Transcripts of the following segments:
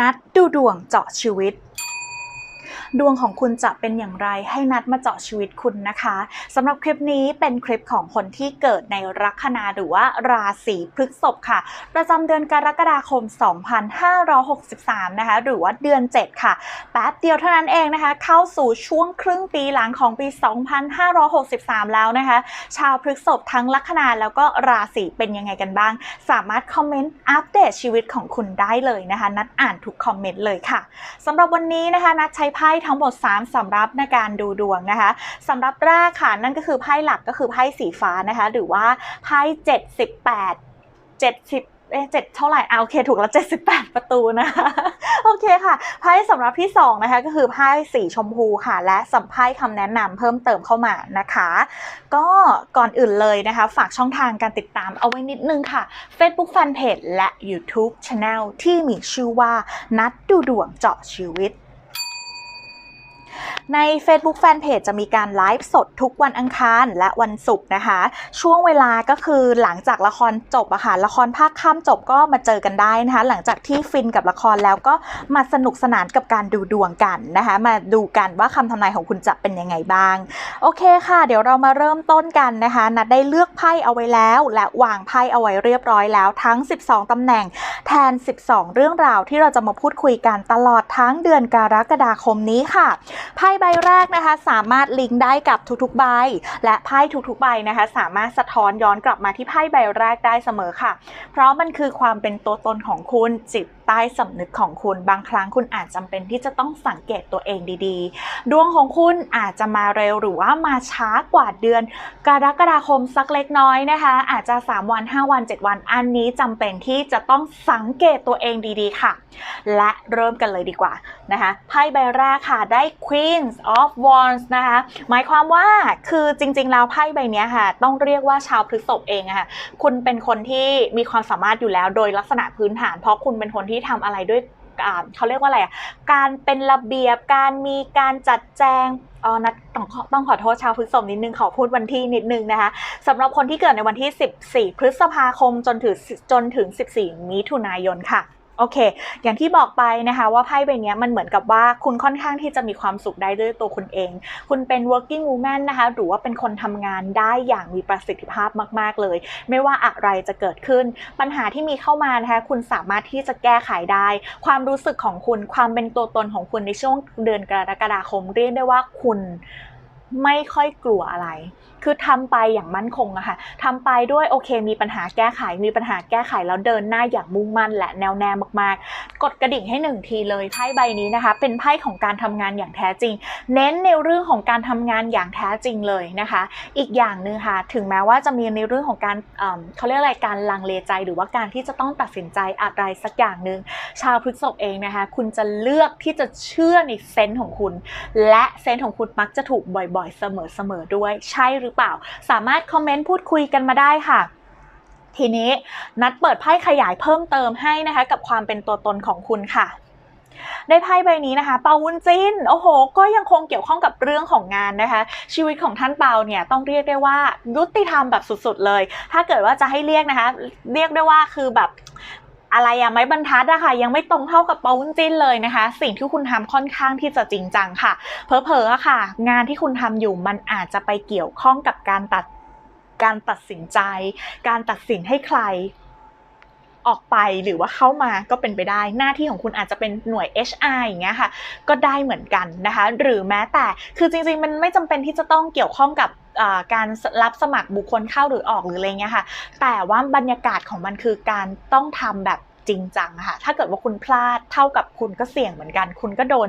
นัดดูดวงเจาะชีวิต ดวงของคุณจะเป็นอย่างไรให้นัดมาเจาะชีวิตคุณนะคะสำหรับคลิปนี้เป็นคลิปของคนที่เกิดในลัคนาหรือว่าราศีพฤษภค่ะ ประจำเดือนกรกฎาคม 2563 นะคะ หรือว่าเดือน 7 ค่ะแป๊บเดียวเท่านั้นเองนะคะ เข้าสู่ช่วงครึ่งปีหลังของปี 2563 แล้วนะคะ ชาวพฤษภทั้งลัคนาแล้วก็ราศีเป็นยังไงกันบ้าง สามารถคอมเมนต์อัปเดตชีวิตของคุณได้เลยนะคะ นัดอ่านทุกคอมเมนต์เลยค่ะสำหรับวันนี้นะคะนัดใช้ไพ่ทั้งหมด 3สำรับในการดูดวงนะคะสำรับแรกค่ะนั่นก็คือไพ่หลักก็คือไพ่สีฟ้านะคะ หรือว่าไพ่78 70เอ๊ะเจ็ดเท่าไหร่อ่าโอเคถูกแล้ว78ปดประตูนะคะโอเคค่ะไพ่สำรับที่2นะคะก็คือไพ่สีชมพูค่ะ และสัมไพ่คำแนะนำเพิ่มเติมเข้ามานะคะ ก็ก่อนอื่นเลยนะคะ ฝากช่องทางการติดตามเอาไว้นิดนึงค่ะ Facebook Fanpage และ YouTube Channel ที่มีชื่อว่านัดดูดวงเจาะชีวิต ใน Facebook Fanpage จะมีการไลฟ์สดทุกวันอังคารและวันศุกร์นะคะ ช่วงเวลาก็คือหลังจากละครจบอะค่ะละครภาคค่ำจบก็มาเจอกันได้นะคะ หลังจากที่ฟินกับละครแล้วก็มาสนุกสนานกับการดูดวงกันนะคะ มาดูกันว่าคำทำนายของคุณจะเป็นยังไงบ้าง โอเคค่ะ เดี๋ยวเรามาเริ่มต้นกันนะคะนัดได้เลือกไพ่เอาไว้แล้ว และวางไพ่เอาไว้เรียบร้อยแล้วทั้ง 12ตำแหน่งแทน 12 เรื่องราวที่เราจะมาพูดคุยกันตลอดทั้งเดือนกรกฎาคมนี้ค่ะไพ่ใบแรกนะคะ สามารถลิงก์ได้กับทุกๆใบ และไพ่ทุกๆใบนะคะ สามารถสะท้อนย้อนกลับมาที่ไพ่ใบแรกได้เสมอค่ะ เพราะมันคือความเป็นตัวตนของคุณจิตใต้สำนึกของคุณ บางครั้งคุณอาจจำเป็นที่จะต้องสังเกตตัวเองดีๆ ดวงของคุณอาจจะมาเร็วหรือว่ามาช้ากว่าเดือน กรกฎาคมสักเล็กน้อยนะคะ อาจจะ 3 วัน 5 วัน 7 วัน อันนี้จำเป็นที่จะต้องสังเกตตัวเองดีๆค่ะ และเริ่มกันเลยดีกว่านะคะไพ่ใบแรกค่ะได้ Queens of Wands นะคะหมายความว่าคือจริงๆแล้วไพ่ใบนี้ค่ะ ต้องเรียกว่าชาวพฤษภเองค่ะคุณเป็นคนที่มีความสามารถอยู่แล้วโดยลักษณะพื้นฐาน เพราะคุณเป็นคนที่ทำอะไรด้วยอาเขาเรียกว่าอะไรอะการเป็นระเบียบการมีการจัดแจงอ๋อนัดต้องขอต้องขอโทษชาวพฤษภนิดนึงขอพูดวันที่นิดนึงนะคะสำหรับคนที่เกิดในวันที่ 14 พฤษภาคมจนถึงจนถึง 14 มิถุนายนค่ะ โอเค อย่างที่บอกไปนะคะว่าไพ่ใบนี้มันเหมือนกับว่าคุณค่อนข้างที่จะมีความสุขได้ด้วยตัวคุณเอง คุณเป็น working woman นะคะหรือว่าเป็นคนทำงานได้อย่างมีประสิทธิภาพมาก ๆ เลย ไม่ว่าอะไรจะเกิดขึ้น ปัญหาที่มีเข้ามานะคะคุณสามารถที่จะแก้ไขได้ ความรู้สึกของคุณความเป็นตัวตนของคุณในช่วงเดือนกรกฎาคมเรียกได้ว่าคุณไม่ค่อยกลัวอะไร คือทำไปอย่างมั่นคงอะค่ะทำไปด้วยโอเค มีปัญหาแก้ไข มีปัญหาแก้ไขแล้วเดินหน้าอย่างมุ่งมั่นและแนวแน่มากๆ กดกระดิ่งให้หนึ่งทีเลยไพ่ใบนี้นะคะ เป็นไพ่ของการทำงานอย่างแท้จริง เน้นในเรื่องของการทำงานอย่างแท้จริงเลยนะคะ อีกอย่างหนึ่งค่ะ ถึงแม้ว่าจะมีในเรื่องของการเเขาเรียกอะไรการลังเลใจหรือว่าการที่จะต้องตัดสินใจอะไรสักอย่างหนึ่งชาวพฤษภเองนะคะ คุณจะเลือกที่จะเชื่อในเซนส์ของคุณ และเซนส์ของคุณมักจะถูกบ่อยๆ เสมอๆด้วย ใช่หรือเปล่า สามารถคอมเมนต์พูดคุยกันมาได้ค่ะทีนี้นัดเปิดไพ่ขยายเพิ่มเติมให้นะคะกับความเป็นตัวตนของคุณค่ะ ได้ไพ่ใบนี้นะคะ เปาวุ้นจินโอ้โห ก็ยังคงเกี่ยวข้องกับเรื่องของงานนะคะ ชีวิตของท่านเปาเนี่ยต้องเรียกได้ว่ายุติธรรมแบบสุดๆเลย ถ้าเกิดว่าจะให้เรียกนะคะ เรียกได้ว่าคือแบบ อะไรอะไม้บรรทัดอะค่ะ ยังไม่ตรงเท่ากับเปาวุ้นจิ้นเลยนะคะ สิ่งที่คุณทำค่อนข้างที่จะจริงจังค่ะ เพอเพอๆอะค่ะ งานที่คุณทำอยู่มันอาจจะไปเกี่ยวข้องกับการตัดการตัดสินใจ การตัดสินให้ใครออกไปหรือว่าเข้ามาก็เป็นไปได้ หน้าที่ของคุณอาจจะเป็นหน่วย HR อย่างเงี้ยค่ะ ก็ได้เหมือนกันนะคะ หรือแม้แต่คือจริงๆ มันไม่จำเป็นที่จะต้องเกี่ยวข้องกับ การรับสมัครบุคคลเข้าหรือออกหรืออะไรเงี้ยค่ะ แต่ว่าบรรยากาศของมันคือการต้องทำแบบจริงจังค่ะ ถ้าเกิดว่าคุณพลาดเท่ากับคุณก็เสี่ยงเหมือนกัน คุณก็โดน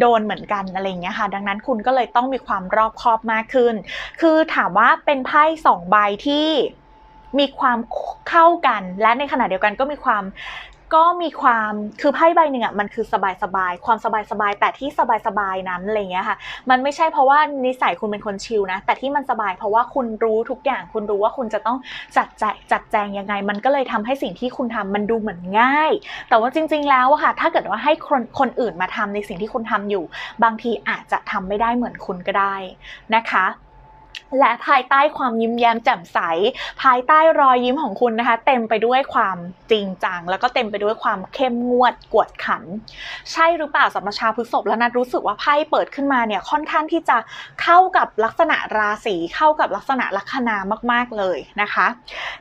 โดนเหมือนกันอะไรเงี้ยค่ะ ดังนั้นคุณก็เลยต้องมีความรอบคอบมากขึ้น คือถามว่าเป็นไพ่สองใบที่มีความเข้ากัน และในขณะเดียวกันก็มีความ ก็มีความคือไพ่ใบหนึ่งอะมันคือสบายสบายความสบายสบายแต่ที่สบายสบายนั้นอะไรเงี้ยค่ะ มันไม่ใช่เพราะว่านิสัยคุณเป็นคนชิลนะ แต่ที่มันสบายเพราะว่าคุณรู้ทุกอย่างคุณรู้ว่าคุณจะต้องจัดแจงจัดแจงยังไง มันก็เลยทำให้สิ่งที่คุณทำมันดูเหมือนง่าย แต่ว่าจริง ๆ แล้วอะค่ะ ถ้าเกิดว่าให้คนคนอื่นมาทำในสิ่งที่คุณทำอยู่ บางทีอาจจะทำไม่ได้เหมือนคุณก็ได้นะคะ และภายใต้ความยิ้มแย้มแจ่มใส ภายใต้รอยยิ้มของคุณนะคะ เต็มไปด้วยความจริงจัง แล้วก็เต็มไปด้วยความเข้มงวดกวดขัน ใช่หรือเปล่าสำหรับชาวพฤษภแล้วนัดรู้สึกว่าไพ่เปิดขึ้นมาเนี่ยค่อนข้างที่จะเข้ากับลักษณะราศีเข้ากับลักษณะลัคนามาก ๆเลยนะคะ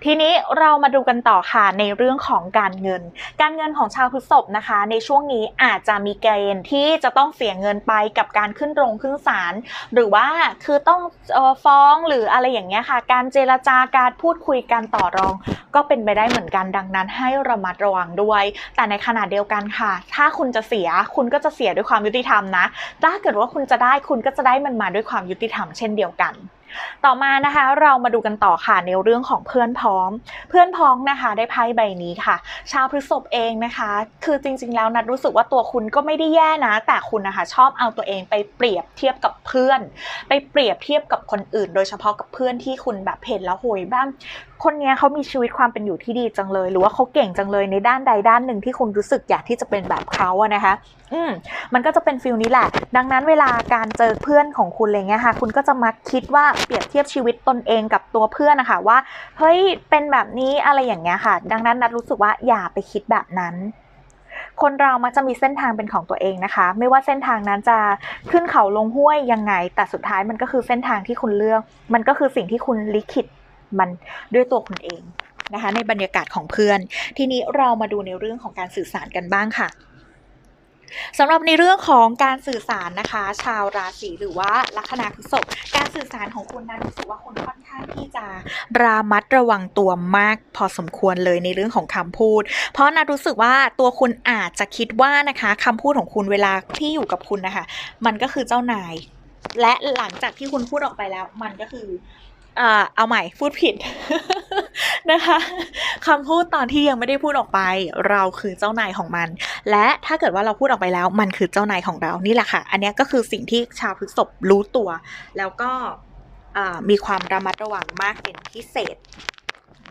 ทีนี้เรามาดูกันต่อค่ะในเรื่องของการเงิน การเงินของชาวพฤษภนะคะ ในช่วงนี้อาจจะมีเกณฑ์ที่จะต้องเสียเงินไปกับการขึ้นโรงขึ้นศาลหรือว่าคือต้องเอ่อ้องหรืออะไรอย่างเงี้ยค่ะ การเจรจาการพูดคุยการต่อรอง ก็เป็นไปได้เหมือนกันดังนั้น ให้ระมัดระวังด้วย แต่ในขณะเดียวกันค่ะ ถ้าคุณจะเสียคุณก็จะเสียด้วยความยุติธรรมนะ ถ้าเกิดว่าคุณจะได้คุณก็จะได้มันมาด้วยความยุติธรรมเช่นเดียวกัน ต่อมานะคะ เรามาดูกันต่อค่ะในเรื่องของเพื่อนพ้อง เพื่อนพ้องนะคะ ได้ไพ่ใบนี้ค่ะ ชาวพฤษภเองนะคะ คือจริง ๆ แล้วนัดรู้สึกว่าตัวคุณก็ไม่ได้แย่นะ แต่คุณนะคะชอบเอาตัวเองไปเปรียบเทียบกับเพื่อน ไปเปรียบเทียบกับคนอื่น โดยเฉพาะกับเพื่อนที่คุณแบบเห็นแล้วโหยบ้างคนนี้เขามีชีวิตความเป็นอยู่ที่ดีจังเลย หรือว่าเขาเก่งจังเลยในด้านใดด้านหนึ่งที่คุณรู้สึกอยากที่จะเป็นแบบเขาอะนะคะ อืมมันก็จะเป็นฟิลนี้แหละ ดังนั้นเวลาการเจอเพื่อนของคุณอะไรเงี้ยค่ะ คุณก็จะมักคิดว่าเปรียบเทียบชีวิตตนเองกับตัวเพื่อนนะคะว่า เฮ้ย เป็นแบบนี้อะไรอย่างเงี้ยค่ะ ดังนั้นนัดรู้สึกว่าอย่าไปคิดแบบนั้นคนเรามักจะมีเส้นทางเป็นของตัวเองนะคะ ไม่ว่าเส้นทางนั้นจะขึ้นเขาลงห้วยยังไง แต่สุดท้ายมันก็คือเส้นทางที่คุณเลือก มันก็คือสิ่งที่คุณลิขิตมันด้วยตัวคุณเองนะคะ ในบรรยากาศของเพื่อน ทีนี้เรามาดูในเรื่องของการสื่อสารกันบ้างค่ะ สำหรับในเรื่องของการสื่อสารนะคะ ชาวราศีหรือว่าลัคนาพฤษภการสื่อสารของคุณนั้นรู้สึกว่าคุณค่อนข้างที่จะระมัดระวังตัวมากพอสมควรเลยในเรื่องของคำพูด เพราะนารู้สึกว่าตัวคุณอาจจะคิดว่านะคะคำพูดของคุณเวลาที่อยู่กับคุณนะคะ มันก็คือเจ้านาย และหลังจากที่คุณพูดออกไปแล้ว มันก็คือ เอาใหม่พูดผิดนะคะคำพูดตอนที่ยังไม่ได้พูดออกไป เราคือเจ้านายของมัน และถ้าเกิดว่าเราพูดออกไปแล้ว มันคือเจ้านายของเรานี่แหละค่ะ อันนี้ก็คือสิ่งที่ชาวพฤษภรู้ตัว แล้วก็มีความระมัดระวังมากเป็นพิเศษ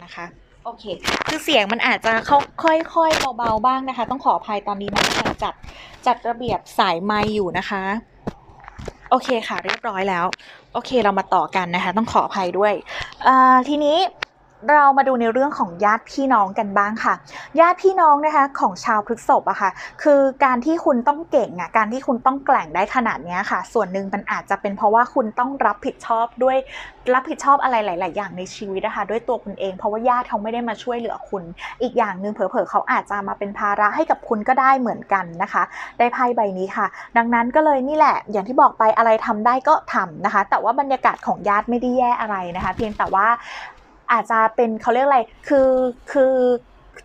นะคะโอเค คือเสียงมันอาจจะเข้าค่อยๆเบาๆบ้างนะคะ ต้องขออภัยตอนนี้นะกำลังจัดจัดระเบียบสายไม้อยู่นะคะ โอเคค่ะเรียบร้อยแล้ว โอเคเรามาต่อกันนะคะ ต้องขออภัยด้วยทีนี้ เรามาดูในเรื่องของญาติพี่น้องกันบ้างค่ะ ญาติพี่น้องนะคะของชาวพฤษภอะค่ะ คือการที่คุณต้องเก่งอะการที่คุณต้องแกล่งได้ขนาดนี้ค่ะ ส่วนหนึ่งมันอาจจะเป็นเพราะว่าคุณต้องรับผิดชอบด้วยรับผิดชอบอะไรหลาย ๆ อย่างในชีวิตนะคะด้วยตัวคุณเอง เพราะว่าญาติเขาไม่ได้มาช่วยเหลือคุณ อีกอย่างหนึ่งเผลอ ๆ เขาอาจจะมาเป็นภาระให้กับคุณก็ได้เหมือนกันนะคะ ได้ไพ่ใบนี้ค่ะ ดังนั้นก็เลยนี่แหละ อย่างที่บอกไปอะไรทำได้ก็ทำนะคะ แต่ว่าบรรยากาศของญาติไม่ได้แย่อะไรนะคะ เพียงแต่ว่า อาจจะเป็นเขาเรียกอะไร คือคือ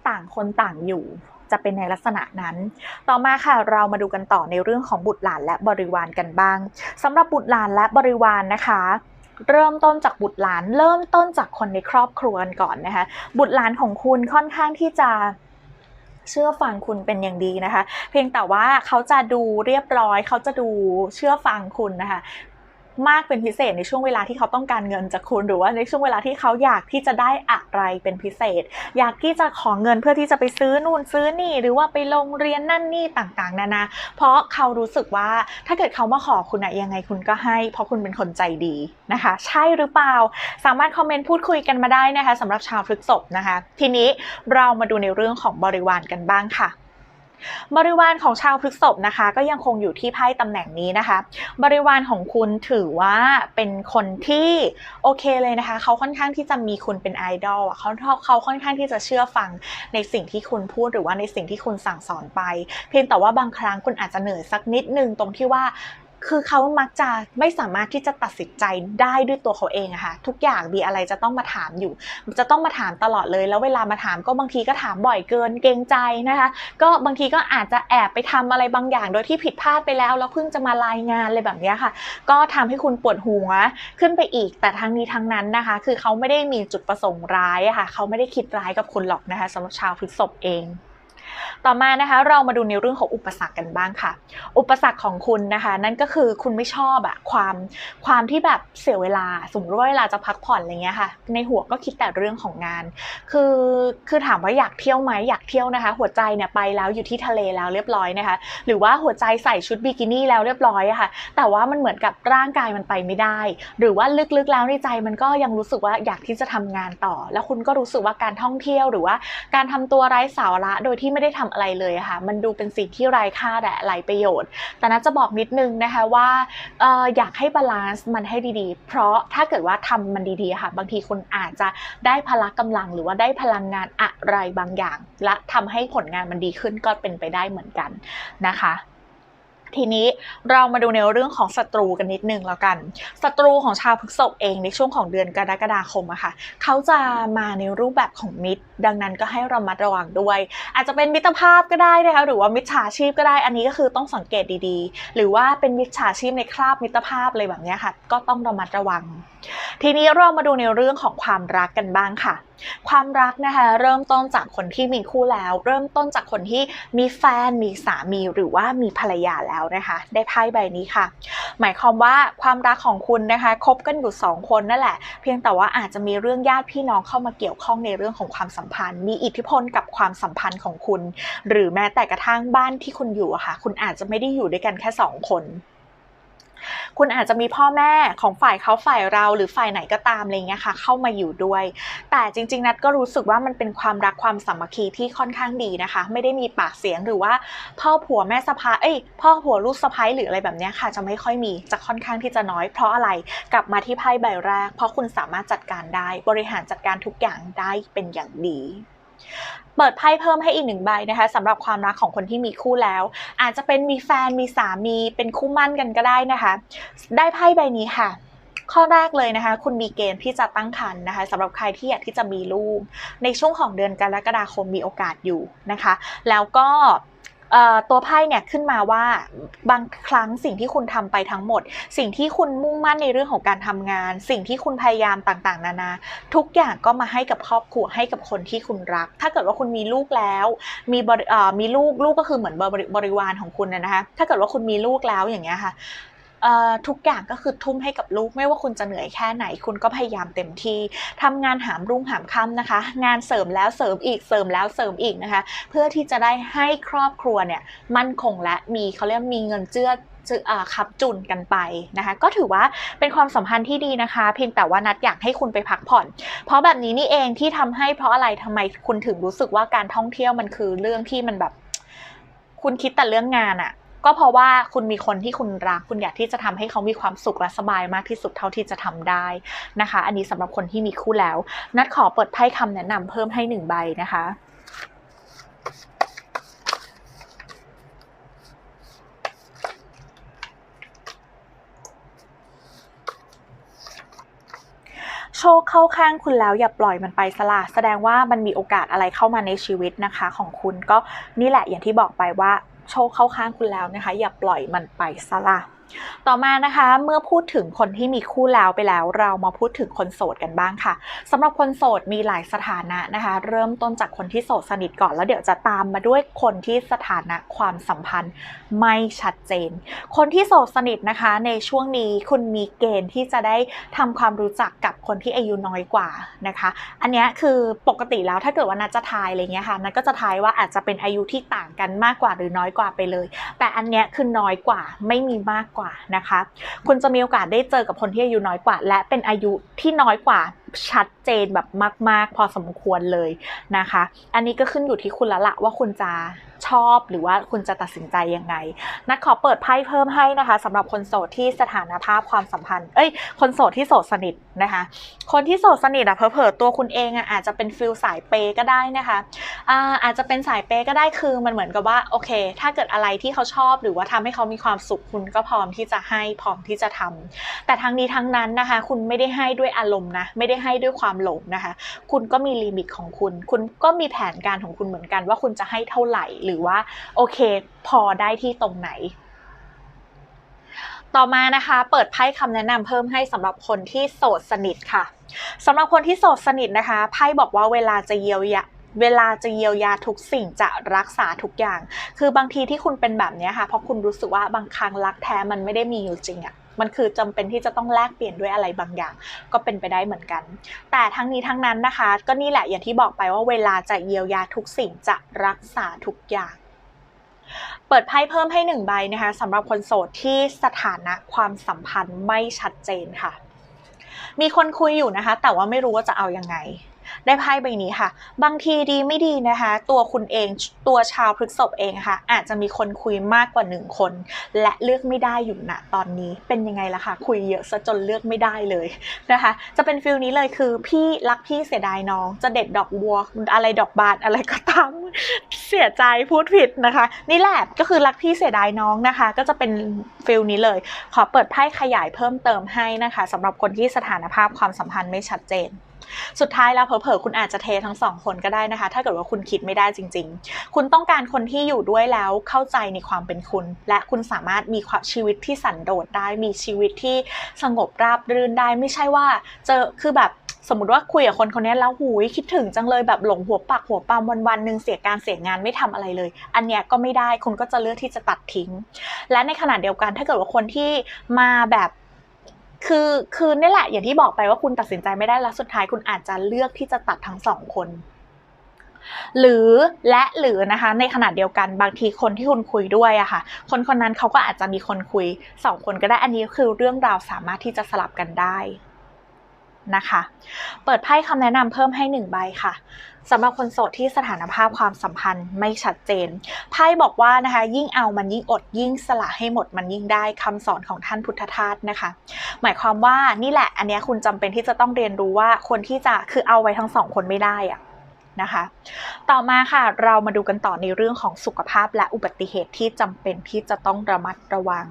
ต่างคนต่างอยู่จะเป็นในลักษณะนั้น ต่อมาค่ะเรามาดูกันต่อในเรื่องของบุตรหลานและบริวารกันบ้างสำหรับบุตรหลานและบริวารนะคะ เริ่มต้นจากบุตรหลาน เริ่มต้นจากคนในครอบครัวกันก่อนนะคะ บุตรหลานของคุณค่อนข้างที่จะเชื่อฟังคุณเป็นอย่างดีนะคะ เพียงแต่ว่าเขาจะดูเรียบร้อย เขาจะดูเชื่อฟังคุณนะคะ มากเป็นพิเศษในช่วงเวลาที่เขาต้องการเงินจากคุณ หรือว่าในช่วงเวลาที่เขาอยากที่จะได้อะไรเป็นพิเศษ อยากที่จะขอเงินเพื่อที่จะไปซื้อนู่นซื้อนี่ หรือว่าไปลงเรียนนั่นนี่ต่างๆ นานา เพราะเขารู้สึกว่าถ้าเกิดเขามาขอคุณอะยังไงคุณก็ให้ เพราะคุณเป็นคนใจดีนะคะ ใช่หรือเปล่า สามารถคอมเมนต์พูดคุยกันมาได้นะคะสำหรับชาวพฤกษภนะคะ ทีนี้เรามาดูในเรื่องของบริวารกันบ้างค่ะ บริวารของชาวพฤษภนะคะ ก็ยังคงอยู่ที่ไพ่ตำแหน่งนี้นะคะ บริวารของคุณถือว่าเป็นคนที่โอเคเลยนะคะ เขาค่อนข้างที่จะมีคุณเป็นไอดอลอะเขาเขาค่อนข้างที่จะเชื่อฟังในสิ่งที่คุณพูดหรือว่าในสิ่งที่คุณสั่งสอนไป เพียงแต่ว่าบางครั้งคุณอาจจะเหนื่อยสักนิดนึงตรงที่ว่า คือเขามักจะไม่สามารถที่จะตัดสินใจได้ด้วยตัวเขาเองอะค่ะทุกอย่างมีอะไรจะต้องมาถามอยู่ จะต้องมาถามตลอดเลย แล้วเวลามาถามก็บางทีก็ถามบ่อยเกินเกรงใจนะคะ ก็บางทีก็อาจจะแอบไปทำอะไรบางอย่าง โดยที่ผิดพลาดไปแล้ว แล้วเพิ่งจะมารายงานอะไรแบบนี้ค่ะ ก็ทำให้คุณปวดหัวขึ้นไปอีก แต่ทั้งนี้ทั้งนั้นนะคะ คือเขาไม่ได้มีจุดประสงค์ร้ายอะค่ะเขาไม่ได้คิดร้ายกับคุณหรอกนะคะสำหรับชาวพฤษภเอง ต่อมานะคะเรามาดูในเรื่องของอุปสรรคกันบ้างค่ะ อุปสรรคของคุณนะคะ นั่นก็คือคุณไม่ชอบอะความความที่แบบเสียเวลาสมมติว่าเวลาจะพักผ่อนอะไรเงี้ยค่ะ ในหัวก็คิดแต่เรื่องของงาน คือคือถามว่าอยากเที่ยวไหมอยากเที่ยวนะคะ หัวใจเนี่ยไปแล้วอยู่ที่ทะเลแล้วเรียบร้อยนะคะ หรือว่าหัวใจใส่ชุดบิกินี่แล้วเรียบร้อยอะค่ะ แต่ว่ามันเหมือนกับร่างกายมันไปไม่ได้ หรือว่าลึกๆแล้วในใจมันก็ยังรู้สึกว่าอยากที่จะทำงานต่อ แล้วคุณก็รู้สึกว่าการท่องเที่ยวหรือว่าการทำตัวไร้สาระโดยที่ไม่ได้ทำอะไรเลยค่ะ มันดูเป็นสิ่งที่ไร้ค่าแต่ไร้ประโยชน์ แต่น่าจะบอกนิดนึงนะคะว่าอออยากให้บาลานซ์มันให้ดีๆ เพราะถ้าเกิดว่าทำมันดีๆค่ะ บางทีคุณอาจจะได้พละกำลังหรือว่าได้พลังงานอะไรบางอย่าง และทำให้ผลงานมันดีขึ้นก็เป็นไปได้เหมือนกันนะคะ ทีนี้เรามาดูในเรื่องของศัตรูกันนิดนึงแล้วกันศัตรูของชาวพฤษภเองในช่วงของเดือนกรกฎาคมอะค่ะเขาจะมาในรูปแบบของมิตร ดังนั้นก็ให้ระมัดระวังด้วย อาจจะเป็นมิตรภาพก็ได้นะคะหรือว่ามิจฉาชีพก็ได้ อันนี้ก็คือต้องสังเกตดีๆ หรือว่าเป็นมิจฉาชีพในคราบมิตรภาพอะไรแบบนี้ค่ะ ก็ต้องระมัดระวัง ทีนี้เรามาดูในเรื่องของความรักกันบ้างค่ะ ความรักนะคะเริ่มต้นจากคนที่มีคู่แล้ว เริ่มต้นจากคนที่มีแฟนมีสามีหรือว่ามีภรรยาแล้วนะคะ ได้ไพ่ใบนี้ค่ะ หมายความว่าความรักของคุณนะคะคบกันอยู่สองคนนั่นแหละ เพียงแต่ว่าอาจจะมีเรื่องญาติพี่น้องเข้ามาเกี่ยวข้องในเรื่องของความสัมพันธ์ มีอิทธิพลกับความสัมพันธ์ของคุณ หรือแม้แต่กระทั่งบ้านที่คุณอยู่อะค่ะ คุณอาจจะไม่ได้อยู่ด้วยกันแค่สองคน คุณอาจจะมีพ่อแม่ของฝ่ายเขาฝ่ายเราหรือฝ่ายไหนก็ตามอะไรเงี้ยค่ะ เข้ามาอยู่ด้วย แต่จริง ๆ นัดก็รู้สึกว่ามันเป็นความรักความสามัคคีที่ค่อนข้างดีนะคะ ไม่ได้มีปากเสียงหรือว่า พ่อผัวแม่สะพายเอ้ยพ่อผัวลูกสะพ้ายหรืออะไรแบบเนี้ยค่ะ จะไม่ค่อยมีจะค่อนข้างที่จะน้อย เพราะอะไรกลับมาที่ไพ่ใบแรก เพราะคุณสามารถจัดการได้บริหารจัดการทุกอย่างได้เป็นอย่างดี เปิดไพ่เพิ่มให้อีกหนึ่งใบนะคะสำหรับความรักของคนที่มีคู่แล้ว อาจจะเป็นมีแฟนมีสามีเป็นคู่มั่นกันก็ได้นะคะ ได้ไพ่ใบนี้ค่ะข้อแรกเลยนะคะ คุณมีเกณฑ์ที่จะตั้งครรภ์นะคะสำหรับใครที่อยากที่จะมีลูก ในช่วงของเดือนกรกฎาคมมีโอกาสอยู่นะคะ แล้วก็ ตัวไพ่เนี่ยขึ้นมาว่าบางครั้งสิ่งที่คุณทำไปทั้งหมด สิ่งที่คุณมุ่งมั่นในเรื่องของการทำงาน สิ่งที่คุณพยายามต่างๆ นานา ทุกอย่างก็มาให้กับครอบครัวให้กับคนที่คุณรัก ถ้าเกิดว่าคุณมีลูกแล้ว มีบอมีลูกลูกก็คือเหมือนบริบริวารของคุณนะนะคะถ้าเกิดว่าคุณมีลูกแล้วอย่างเงี้ยค่ะ ทุกอย่างก็คือทุ่มให้กับลูก ไม่ว่าคุณจะเหนื่อยแค่ไหน คุณก็พยายามเต็มที่ทำงานหามรุ่งหามค่ำนะคะ งานเสริมแล้วเสริมอีกเสริมแล้วเสริมอีกนะคะ เพื่อที่จะได้ให้ครอบครัวเนี่ยมั่นคงและมีเขาเรียกมีเงินเจือจับจุนกันไปนะคะ ก็ถือว่าเป็นความสัมพันธ์ที่ดีนะคะ เพียงแต่ว่านัดอยากให้คุณไปพักผ่อน เพราะแบบนี้นี่เองที่ทำให้เพราะอะไรทำไมคุณถึงรู้สึกว่าการท่องเที่ยวมันคือเรื่องที่มันแบบ คุณคิดแต่เรื่องงานอะ ก็เพราะว่าคุณมีคนที่คุณรัก คุณอยากที่จะทำให้เขามีความสุขและสบายมากที่สุดเท่าที่จะทำได้นะคะ อันนี้สำหรับคนที่มีคู่แล้ว นัดขอเปิดไพ่คำแนะนำเพิ่มให้หนึ่งใบนะคะโชคเข้าข้างคุณแล้วอย่าปล่อยมันไปสละแสดงว่ามันมีโอกาสอะไรเข้ามาในชีวิตนะคะ ของคุณก็นี่แหละอย่างที่บอกไปว่า โชคเข้าข้างคุณแล้วนะคะ อย่าปล่อยมันไปซะละ ต่อมานะคะเมื่อพูดถึงคนที่มีคู่แล้วไปแล้ว เรามาพูดถึงคนโสดกันบ้างค่ะสำหรับคนโสดมีหลายสถานะนะคะ เริ่มต้นจากคนที่โสดสนิทก่อนแล้วเดี๋ยวจะตามมาด้วยคนที่สถานะความสัมพันธ์ไม่ชัดเจน คนที่โสดสนิทนะคะ ในช่วงนี้คุณมีเกณฑ์ที่จะได้ทำความรู้จักกับคนที่อายุน้อยกว่านะคะ อันนี้คือปกติแล้วถ้าเกิดว่านัดจะทายอะไรเงี้ยค่ะนัดก็จะทายว่าอาจจะเป็นอายุที่ต่างกันมากกว่าหรือน้อยกว่าไปเลย แต่อันเนี้ยคือน้อยกว่าไม่มีมากกว่านะคะ คุณจะมีโอกาสได้เจอกับคนที่อายุน้อยกว่า และเป็นอายุที่น้อยกว่าชัดเจนแบบมาก ๆ พอสมควรเลยนะคะ อันนี้ก็ขึ้นอยู่ที่คุณละละว่าคุณจะ ชอบหรือว่าคุณจะตัดสินใจยังไง นัดขอเปิดไพ่เพิ่มให้นะคะสำหรับคนโสดที่สถานภาพความสัมพันธ์ เอ้ย คนโสดที่โสดสนิทนะคะ คนที่โสดสนิทอะเผลอๆตัวคุณเองอะอาจจะเป็นฟิลสายเปย์ก็ได้นะคะอ่าอาจจะเป็นสายเปย์ก็ได้คือมันเหมือนกับว่าโอเค ถ้าเกิดอะไรที่เขาชอบหรือว่าทำให้เขามีความสุขคุณก็พร้อมที่จะให้พร้อมที่จะทำแต่ทั้งนี้ทั้งนั้นนะคะ คุณไม่ได้ให้ด้วยอารมณ์นะไม่ได้ให้ด้วยความหลงนะคะ คุณก็มีลิมิตของคุณ คุณก็มีแผนการของคุณเหมือนกันว่าคุณจะให้เท่าไหร่หรือว่าโอเค พอได้ที่ตรงไหน ต่อมานะคะเปิดไพ่คำแนะนำเพิ่มให้สำหรับคนที่โสดสนิทค่ะสำหรับคนที่โสดสนิทนะคะไพ่บอกว่าเวลาจะเยียวยาเวลาจะเยียวยาทุกสิ่งจะรักษาทุกอย่าง คือบางทีที่คุณเป็นแบบนี้ค่ะ เพราะคุณรู้สึกว่าบางครั้งรักแท้มันไม่ได้มีอยู่จริงอะ มันคือจำเป็นที่จะต้องแลกเปลี่ยนด้วยอะไรบางอย่าง ก็เป็นไปได้เหมือนกัน แต่ทั้งนี้ทั้งนั้นนะคะ ก็นี่แหละอย่างที่บอกไปว่าเวลาจะเยียวยาทุกสิ่งจะรักษาทุกอย่างเปิดไพ่เพิ่มให้หนึ่งใบนะคะสำหรับคนโสดที่สถานะความสัมพันธ์ไม่ชัดเจนค่ะ มีคนคุยอยู่นะคะ แต่ว่าไม่รู้ว่าจะเอายังไง ได้ไพ่ใบนี้ค่ะ บางทีดีไม่ดีนะคะ ตัวคุณเองตัวชาวพฤกษภเองค่ะ อาจจะมีคนคุยมากกว่าหนึ่งคน และเลือกไม่ได้อยู่ณตอนนี้เป็นยังไงล่ะคะคุยเยอะซะจนเลือกไม่ได้เลยนะคะ จะเป็นฟิลนี้เลยคือพี่รักพี่เสียดายน้อง จะเด็ดดอกบัวอะไรดอกบานอะไรก็ตามเสียใจพูดผิดนะคะ นี่แหละก็คือรักพี่เสียดายน้องนะคะ ก็จะเป็นฟิลนี้เลย ขอเปิดไพ่ขยายเพิ่มเติมให้นะคะสำหรับคนที่สถานภาพความสัมพันธ์ไม่ชัดเจน สุดท้ายแล้วเผลอๆคุณอาจจะเททั้งสองคนก็ได้นะคะ ถ้าเกิดว่าคุณคิดไม่ได้จริง ๆ คุณต้องการคนที่อยู่ด้วยแล้วเข้าใจในความเป็นคุณ และคุณสามารถมีความชีวิตที่สันโดษได้ มีชีวิตที่สงบราบรื่นได้ ไม่ใช่ว่าเจอคือแบบสมมติว่าคุยกับคนคนนี้แล้วหูยคิดถึงจังเลยแบบหลงหัวปักหัวปามวันวันหนึ่งเสียการเสียงานไม่ทำอะไรเลย อันเนี้ยก็ไม่ได้คุณก็จะเลือกที่จะตัดทิ้ง และในขณะเดียวกันถ้าเกิดว่าคนที่มาแบบ คือคือนี่แหละอย่างที่บอกไปว่าคุณตัดสินใจไม่ได้แล้วสุดท้ายคุณอาจจะเลือกที่จะตัดทั้งสองคน หรือและหรือนะคะ ในขณะเดียวกันบางทีคนที่คุณคุยด้วยอะค่ะ คนคนนั้นเขาก็อาจจะมีคนคุยสองคนก็ได้อันนี้คือเรื่องราวสามารถที่จะสลับกันได้ นะคะ เปิดไพ่คำแนะนำเพิ่มให้หนึ่งใบค่ะสำหรับคนโสดที่สถานภาพความสัมพันธ์ไม่ชัดเจน ไพ่บอกว่านะคะ ยิ่งเอามันยิ่งอดยิ่งสละให้หมดมันยิ่งได้คำสอนของท่านพุทธทาสนะคะ หมายความว่านี่แหละ อันนี้คุณจำเป็นที่จะต้องเรียนรู้ว่าคนที่จะคือเอาไว้ทั้งสองคนไม่ได้อะนะคะ ต่อมาค่ะเรามาดูกันต่อในเรื่องของสุขภาพและอุบัติเหตุที่จำเป็นที่จะต้องระมัดระวัง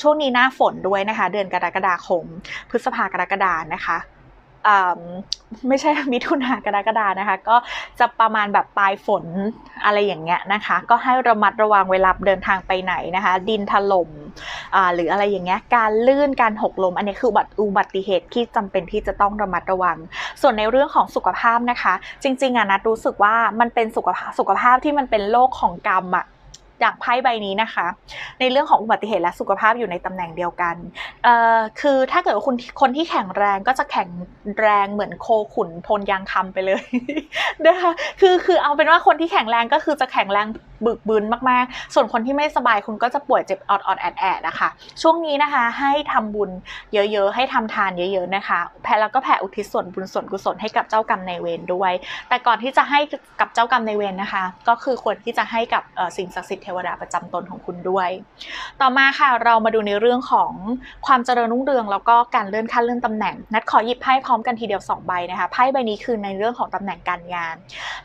ช่วงนี้หน้าฝนด้วยนะคะ เดือนกรกฎาคม พฤษภากรกฎานะคะ ไม่ใช่มิถุนากรกฎานะคะ ก็จะประมาณแบบปลายฝนอะไรอย่างเงี้ยนะคะ ก็ให้ระมัดระวังเวลาเดินทางไปไหนนะคะ ดินถล่มอ่าหรืออะไรอย่างเงี้ยการลื่นการหกล้มอันนี้คืออุบัติเหตุที่จำเป็นที่จะต้องระมัดระวัง ส่วนในเรื่องของสุขภาพนะคะ จริงๆอะนัดรู้สึกว่ามันเป็นสุขภาพสุขภาพที่มันเป็นโรคของกรรมอะ อย่างไพ่ใบนี้นะคะ ในเรื่องของอุบัติเหตุและสุขภาพอยู่ในตำแหน่งเดียวกันเอ่อคือถ้าเกิดคุณคนที่แข็งแรงก็จะแข็งแรงเหมือนโคขุนพลยางคำไปเลยนะคะคือคือเอาเป็นว่าคนที่แข็งแรงก็คือจะแข็งแรงบึกบึนมากๆ ส่วนคนที่ไม่สบายคุณก็จะป่วยเจ็บออดออดแอดแอดนะคะ ช่วงนี้นะคะให้ทำบุญเยอะๆ ให้ทำทานเยอะๆนะคะแผ่แล้วก็แผ่อุทิศส่วนบุญส่วนกุศลให้กับเจ้ากรรมในเวรด้วย แต่ก่อนที่จะให้กับเจ้ากรรมในเวรนะคะ ก็คือควรที่จะให้กับสิ่งศักดิ์สิทธิ์เทวดาประจำตนของคุณด้วย ต่อมาค่ะเรามาดูในเรื่องของความเจริญรุ่งเรือง แล้วก็การเลื่อนขั้นเลื่อนตำแหน่ง นัดขอหยิบไพ่พร้อมกันทีเดียว2ใบนะคะไพ่ใบนี้คือในเรื่องของตำแหน่งการงาน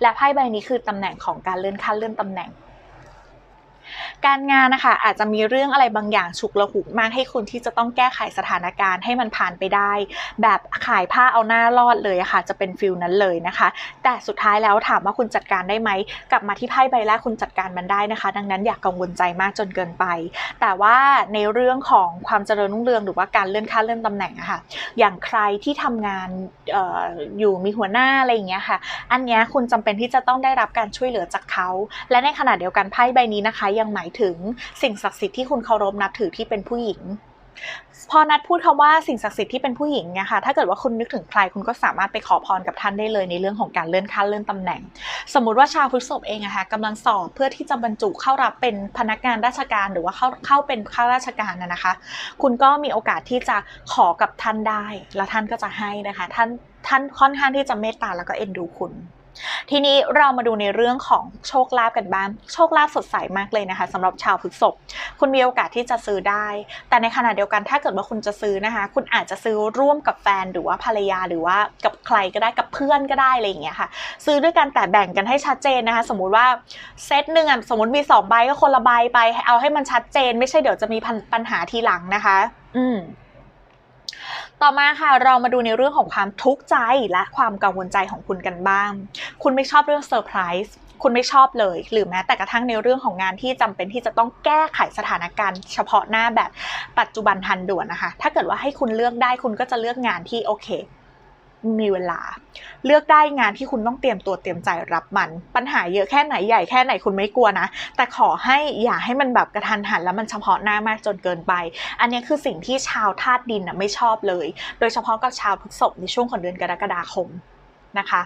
และไพ่ใบนี้คือตำแหน่งของการเลื่อนขั้นเลื่อนตำแหน่ง การงานนะคะอาจจะมีเรื่องอะไรบางอย่างฉุกละหุกมากให้คุณที่จะต้องแก้ไขสถานการณ์ให้มันผ่านไปได้ แบบขายผ้าเอาหน้ารอดเลยะค่ะ จะเป็นฟิลนั้นเลยนะคะ แต่สุดท้ายแล้วถามว่าคุณจัดการได้ไหม กลับมาที่ไพ่ใบแรกคุณจัดการมันได้นะคะ ดังนั้นอย่ากกังวลใจมากจนเกินไป แต่ว่าในเรื่องของความเจริญรุ่งเรืองหรือว่าการเลื่อนขั้นเลื่อนตำแหน่งอะค่ะ อย่างใครที่ทำงานอออยู่มีหัวหน้าอะไรอย่างเงี้ยค่ะ อันเนี้ยคุณจำเป็นที่จะต้องได้รับการช่วยเหลือจากเขา และในขณะเดียวกันไพ่ใบนี้นะคะ ยังหมายถึงสิ่งศักดิ์สิทธิ์ที่คุณเคารพนับถือที่เป็นผู้หญิง พอนัดพูดคำว่าสิ่งศักดิ์สิทธิ์ที่เป็นผู้หญิงเนี่ยค่ะถ้าเกิดว่าคุณนึกถึงใครคุณก็สามารถไปขอพรกับท่านได้เลยในเรื่องของการเลื่อนขั้นเลื่อนตำแหน่ง สมมุติว่าชาวพฤษภเองอะค่ะกำลังสอบเพื่อที่จะบรรจุเข้ารับเป็นพนักงานราชการหรือว่าเข้าเข้าเป็นข้าราชการนะนะคะ คุณก็มีโอกาสที่จะขอกับท่านได้ แล้วท่านก็จะให้นะคะ ท่านท่านค่อนข้างที่จะเมตตาแล้วก็เอ็นดูคุณ ทีนี้เรามาดูในเรื่องของโชคลาภกันบ้าง โชคลาภสดใสมากเลยนะคะสำหรับชาวพฤษภคุณมีโอกาสที่จะซื้อได้ แต่ในขณะเดียวกันถ้าเกิดว่าคุณจะซื้อนะคะ คุณอาจจะซื้อร่วมกับแฟนหรือว่าภรรยาหรือว่ากับใครก็ได้กับเพื่อนก็ได้อะไรอย่างเงี้ยค่ะ ซื้อด้วยกันแต่แบ่งกันให้ชัดเจนนะคะ สมมุติว่าเซตหนึ่งอะสมมติมีสองใบก็คนละใบไป เอาให้มันชัดเจน ไม่ใช่เดี๋ยวจะมีปัญหาทีหลังนะคะ อืม ต่อมาค่ะเรามาดูในเรื่องของความทุกข์ใจและความกังวลใจของคุณกันบ้าง คุณไม่ชอบเรื่องเซอร์ไพรส์คุณไม่ชอบเลย หรือแม้แต่กระทั่งในเรื่องของงานที่จำเป็นที่จะต้องแก้ไขสถานการณ์เฉพาะหน้าแบบปัจจุบันทันด่วนนะคะ ถ้าเกิดว่าให้คุณเลือกได้คุณก็จะเลือกงานที่โอเค มีเวลา เลือกได้งานที่คุณต้องเตรียมตัวเตรียมใจรับมัน ปัญหาเยอะแค่ไหนใหญ่แค่ไหนคุณไม่กลัวนะ แต่ขอให้อย่าให้มันแบบกระทันหันแล้วมันเฉพาะหน้ามากจนเกินไป อันนี้คือสิ่งที่ชาวธาตุดินนะไม่ชอบเลย โดยเฉพาะกับชาวพฤษภในช่วงของเดือนกรกฎาคมนะคะ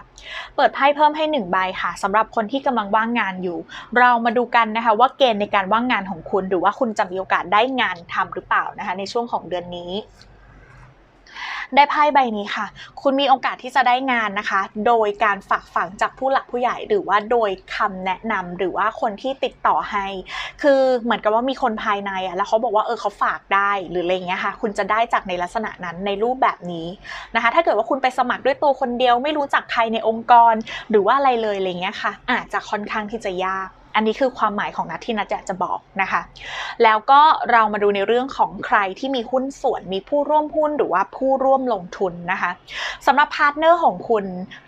เปิดไพ่เพิ่มให้1ใบค่ะสำหรับคนที่กำลังว่างงานอยู่ เรามาดูกันนะคะว่าเกณฑ์ในการว่างงานของคุณ หรือว่าคุณจะมีโอกาสได้งานทำหรือเปล่านะคะในช่วงของเดือนนี้ ได้ไพ่ใบนี้ค่ะ คุณมีโอกาสที่จะได้งานนะคะ โดยการฝากฝังจากผู้หลักผู้ใหญ่ หรือว่าโดยคำแนะนำหรือว่าคนที่ติดต่อให้ คือเหมือนกับว่ามีคนภายในอะแล้วเขาบอกว่าเออเขาฝากได้หรืออะไรเงี้ยค่ะ คุณจะได้จากในลักษณะนั้นในรูปแบบนี้นะคะ ถ้าเกิดว่าคุณไปสมัครด้วยตัวคนเดียว ไม่รู้จักใครในองค์กร หรือว่าอะไรเลยอะไรเงี้ยค่ะ อาจจะค่อนข้างที่จะยาก อันนี้คือความหมายของนัดที่นัดอยากจะบอกนะคะ แล้วก็เรามาดูในเรื่องของใครที่มีหุ้นส่วนมีผู้ร่วมหุ้นหรือว่าผู้ร่วมลงทุนนะคะสำหรับพาร์ทเนอร์ของคุณ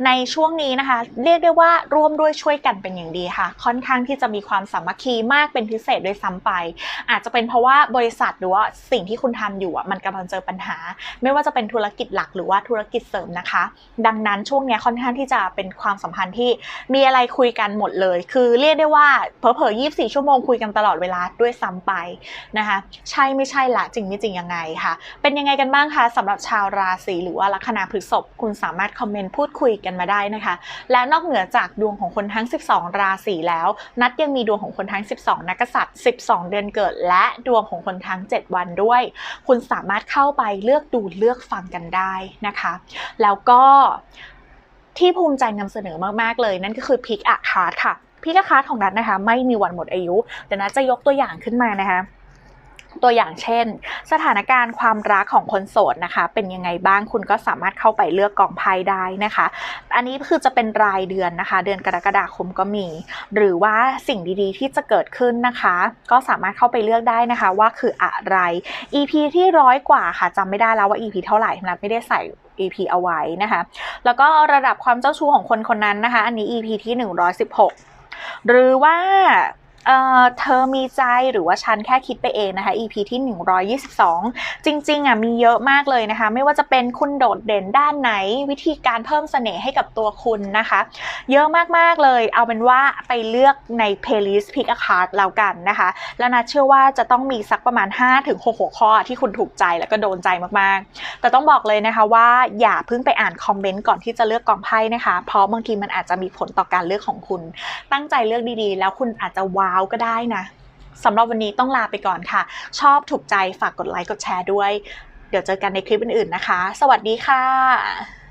ในช่วงนี้นะคะ เรียกได้ว่าร่วมด้วยช่วยกันเป็นอย่างดีค่ะ ค่อนข้างที่จะมีความสามัคคีมากเป็นพิเศษด้วยซ้ำไป อาจจะเป็นเพราะว่าบริษัทหรือว่าสิ่งที่คุณทำอยู่อะมันกำลังเจอปัญหา ไม่ว่าจะเป็นธุรกิจหลักหรือว่าธุรกิจเสริมนะคะ ดังนั้นช่วงนี้ค่อนข้างที่จะเป็นความสัมพันธ์ที่มีอะไรคุยกันหมดเลย คือเรียกได้ว่าเผลอๆ24ชั่วโมงคุยกันตลอดเวลาด้วยซ้ำไปนะคะ ใช่ไม่ใช่ละจริงไม่จริงยังไงค่ะ เป็นยังไงกันบ้างคะสำหรับชาวราศีหรือว่าลัคนาพฤษภคุณสามารถคอมเมนต์พูดคุยกันมาได้นะคะ และนอกเหนือจากดวงของคนทั้ง 12 ราศีแล้ว นัดยังมีดวงของคนทั้ง 12 นักษัตริย์ 12 เดือนเกิด และดวงของคนทั้ง 7 วันด้วย คุณสามารถเข้าไปเลือกดูเลือกฟังกันได้นะคะ แล้วก็ที่ภูมิใจนำเสนอมาก ๆ เลยนั่นก็คือพิกอะคาร์ค่ะ พิกอะคาของนัดนะคะ ไม่มีวันหมดอายุเดี๋ยวนัดจะยกตัวอย่างขึ้นมานะคะตัวอย่างเช่น สถานการณ์ความรักของคนโสดนะคะ เป็นยังไงบ้างคุณก็สามารถเข้าไปเลือกกองไพ่ได้นะคะ อันนี้คือจะเป็นรายเดือนนะคะ เดือนกรกฎาคมก็มี หรือว่าสิ่งดีๆ ที่จะเกิดขึ้นนะคะ ก็สามารถเข้าไปเลือกได้นะคะ ว่าคืออะไร EP ที่ร้อยกว่าค่ะจำไม่ได้แล้วว่า EP เท่าไหร่นัดไม่ได้ใส่ EP เอาไว้นะคะ แล้วก็ระดับความเจ้าชู้ของคนคนนั้นนะคะ อันนี้ EP ที่ 116 หรือว่า เออเธอมีใจหรือว่าฉันแค่คิดไปเองนะคะ EP ที่ 122 จริงๆอะมีเยอะมากเลยนะคะ ไม่ว่าจะเป็นคุณโดดเด่นด้านไหน วิธีการเพิ่มเสน่ห์ให้กับตัวคุณนะคะ เยอะมากๆเลย เอาเป็นว่าไปเลือกใน playlist pick a card แล้วกันนะคะ แล้วนะเชื่อว่าจะต้องมีสักประมาณ 5-6 หัวข้อที่คุณถูกใจแล้วก็โดนใจมากๆ แต่ต้องบอกเลยนะคะว่าอย่าเพิ่งไปอ่านคอมเมนต์ก่อนที่จะเลือกกองไพ่นะคะ เพราะบางทีมันอาจจะมีผลต่อการเลือกของคุณ ตั้งใจเลือกดีๆ แล้วคุณอาจจะว้าวก็ได้นะสำหรับวันนี้ต้องลาไปก่อนค่ะ ชอบถูกใจฝากกดไลค์กดแชร์ด้วย เดี๋ยวเจอกันในคลิปอื่นๆนะคะ สวัสดีค่ะ